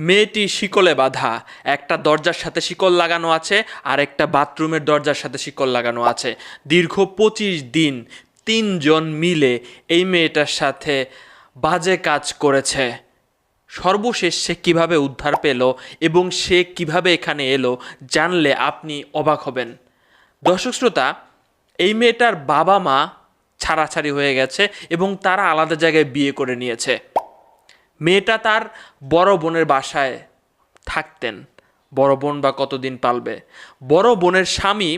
মেয়েটি শিকলে বাঁধা। একটা দরজার সাথে শিকল লাগানো আছে আর একটা বাথরুমের দরজার সাথে শিকল লাগানো আছে। দীর্ঘ পঁচিশ দিন তিনজন মিলে এই মেয়েটার সাথে বাজে কাজ করেছে। সর্বশেষ সে কীভাবে উদ্ধার পেল এবং সে কীভাবে এখানে এলো জানলে আপনি অবাক হবেন। দর্শক শ্রোতা, এই মেয়েটার বাবা মা ছাড়াছাড়ি হয়ে গেছে এবং তারা আলাদা জায়গায় বিয়ে করে নিয়েছে। মেয়েটা তার বড় বোনের বাসায় থাকতেন। বড় বোন বা কতদিন পালবে? বড় বোনের স্বামী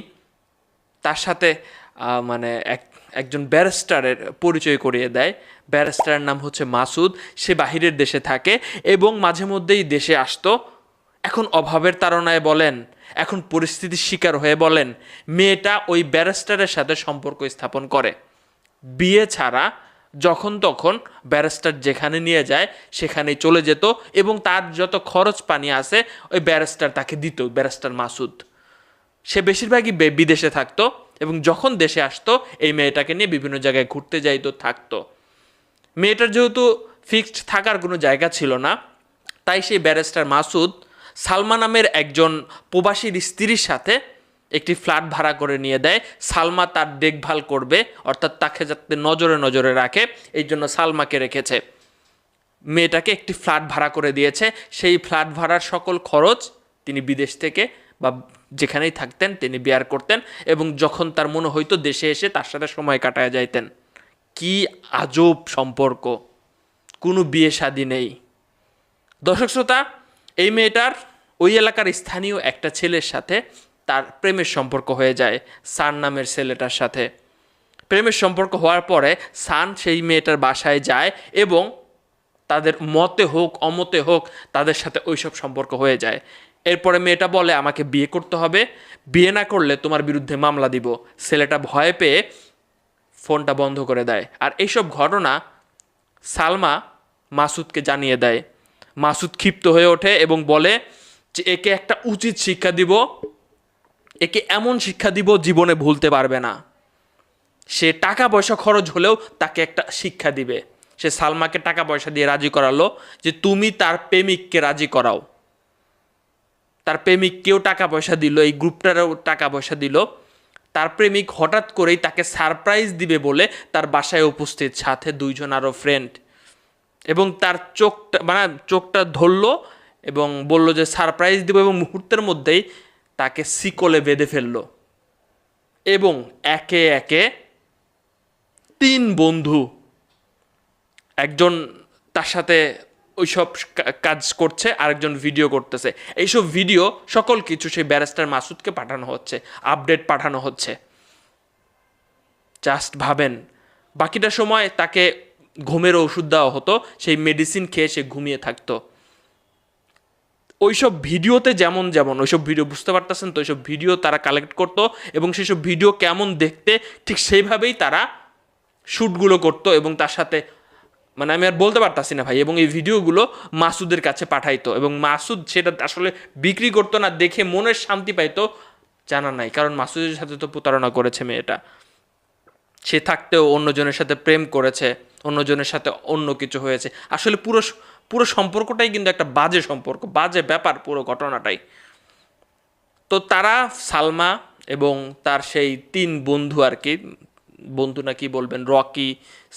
তার সাথে মানে এক, একজন ব্যারিস্টারের পরিচয় করিয়ে দেয়। ব্যারিস্টারের নাম হচ্ছে মাসুদ। সে বাহিরের দেশে থাকে এবং মাঝে মধ্যেই দেশে আসতো। এখন অভাবের তাড়নায় বলেন, এখন পরিস্থিতির শিকার হয়ে বলেন, মেয়েটা ওই ব্যারিস্টারের সাথে সম্পর্ক স্থাপন করে। বিয়ে ছাড়া যখন তখন ব্যারিস্টার যেখানে নিয়ে যায়, সেখানেই চলে যেত এবং তার যত খরচ পানি আছে, ওই ব্যারিস্টার তাকে দিত, ব্যারিস্টার মাসুদ। সে বেশিরভাগই বিদেশে থাকতো এবং যখন দেশে আসতো, এই মেয়েটাকে নিয়ে বিভিন্ন জায়গায় ঘুরতে যাইতো, থাকতো। মেয়েটার যেহেতু ফিক্সড থাকার কোনো জায়গা ছিল না, তাই সেই ব্যারিস্টার মাসুদ সালমা নামের একজন প্রবাসীর স্ত্রীর সাথে একটি ফ্ল্যাট ভাড়া করে নিয়ে দেয়। সালমা তার দেখভাল করবে, অর্থাৎ তাকে যাতে নজরে নজরে রাখে, এই জন্য সালমাকে রেখেছে। মেয়েটাকে একটি ফ্ল্যাট ভাড়া করে দিয়েছে। সেই ফ্ল্যাট ভাড়ার সকল খরচ তিনি বিদেশ থেকে বা যেখানেই থাকতেন তিনি বিয়ার করতেন এবং যখন তার মনে হইতো দেশে এসে তার সাথে সময় কাটায় যাইতেন। কি আজব সম্পর্ক! কোনো বিয়ে শাদী নেই। দর্শক শ্রোতা, এই মেয়েটার ওই এলাকার স্থানীয় একটা ছেলের সাথে তার প্রেমের সম্পর্ক হয়ে যায় সান নামের ছেলেটার সাথে। প্রেমের সম্পর্ক হওয়ার পরে সান সেই মেয়েটার বাসায় যায় এবং তাদের মতে হোক, অমতে হোক তাদের সাথে ওইসব সম্পর্ক হয়ে যায়। এরপরে মেয়েটা বলে, আমাকে বিয়ে করতে হবে। বিয়ে না করলে তোমার বিরুদ্ধে মামলা দিব। ছেলেটা ভয় পেয়ে ফোনটা বন্ধ করে দেয়। আর এইসব ঘটনা সালমা মাসুদকে জানিয়ে দেয়। মাসুদ ক্ষিপ্ত হয়ে ওঠে এবং বলে যে, একে একটা উচিত শিক্ষা দিব। একে এমন শিক্ষা দিব জীবনে ভুলতে পারবে না। সে টাকা পয়সা খরচ হলেও তাকে একটা শিক্ষা দিবে। সে সালমাকে টাকা পয়সা দিয়ে রাজি করালো যে, তুমি তার প্রেমিককে রাজি করাও। তার প্রেমিককেও টাকা পয়সা দিল, এই গ্রুপটারও টাকা পয়সা দিল। তার প্রেমিক হঠাৎ করেই তাকে সারপ্রাইজ দিবে বলে তার বাসায় উপস্থিত, সাথে দুইজন আরও ফ্রেন্ড। এবং তার চোখটা মানে চোখটা ধরলো এবং বলল যে, সারপ্রাইজ দিব। এবং মুহূর্তের মধ্যেই তাকে শিকলে বেঁধে ফেলল এবং একে একে তিন বন্ধু, একজন তার সাথে ওইসব কাজ করছে, আরেকজন ভিডিও করতেছে। এইসব ভিডিও সকল কিছু সেই ব্যারিস্টার মাসুদকে পাঠানো হচ্ছে আপডেট পাঠানো হচ্ছে। জাস্ট ভাবেন, বাকিটা সময় তাকে ঘুমের ওষুধ দেওয়া হতো, সেই মেডিসিন খেয়ে সে ঘুমিয়ে থাকতো। ওইসব ভিডিওতে যেমন যেমন, ওইসব ভিডিও বুঝতে পারতেছেন তো, ওইসব ভিডিও তারা কালেক্ট করতো এবং সেসব ভিডিও কেমন দেখতে ঠিক সেইভাবেই তারা শ্যুটগুলো করতো এবং তার সাথে মানে আমি আর বলতে পারতাছি না ভাই, এবং এই ভিডিওগুলো মাসুদের কাছে পাঠাইতো এবং মাসুদ সেটা আসলে বিক্রি করতো না দেখে মনের শান্তি পাইতো জানা নাই, কারণ মাসুদের সাথে তো প্রতারণা করেছে মেয়েটা। সে থাকতেও অন্যজনের সাথে প্রেম করেছে, অন্যজনের সাথে অন্য কিছু হয়েছে, আসলে পুরো পুরো সম্পর্কটাই কিন্তু একটা বাজে সম্পর্ক, বাজে ব্যাপার পুরো ঘটনাটাই। তো তারা সালমা এবং তার সেই তিন বন্ধু আর কি, বন্ধু না কি বলবেন, রকি,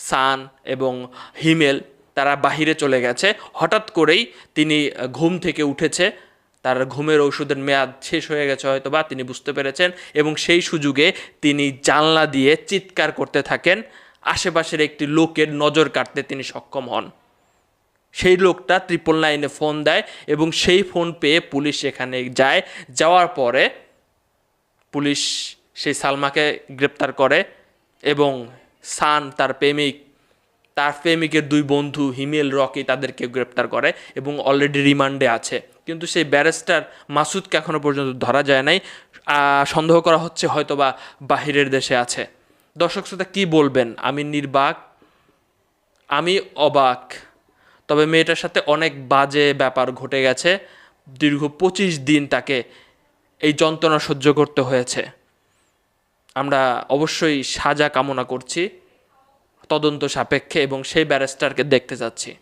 সান এবং হিমেল, তারা বাহিরে চলে গেছে। হঠাৎ করেই তিনি ঘুম থেকে উঠেছে, তার ঘুমের ওষুধের মেয়াদ শেষ হয়ে গেছে হয়তো বা তিনি বুঝতে পেরেছেন এবং সেই সুযোগে তিনি জানলা দিয়ে চিৎকার করতে থাকেন। আশেপাশের একটি লোকের নজর কাটতে তিনি সক্ষম হন। সেই লোকটা ট্রিপল নাইনে ফোন দেয় এবং সেই ফোন পেয়ে পুলিশ এখানে যায়। যাওয়ার পরে পুলিশ সেই সালমাকে গ্রেপ্তার করে এবং সান তার প্রেমিক, তার প্রেমিকের দুই বন্ধু হিমেল, রকি তাদেরকে গ্রেপ্তার করে এবং অলরেডি রিমান্ডে আছে। কিন্তু সেই ব্যারিস্টার মাসুদকে এখনও পর্যন্ত ধরা যায় নাই। সন্দেহ করা হচ্ছে হয়তো বা বাহিরের দেশে আছে। দর্শক শ্রোতা, কী বলবেন? আমি নির্বাক, আমি অবাক। তবে মেয়েটার সাথে অনেক বাজে ব্যাপার ঘটে গেছে। দীর্ঘ পঁচিশ দিন তাকে এই যন্ত্রণা সহ্য করতে হয়েছে। আমরা অবশ্যই সাজা কামনা করছি। তদন্ত সাপেক্ষে এবং সেই ব্যারিস্টারকে দেখতে যাচ্ছি।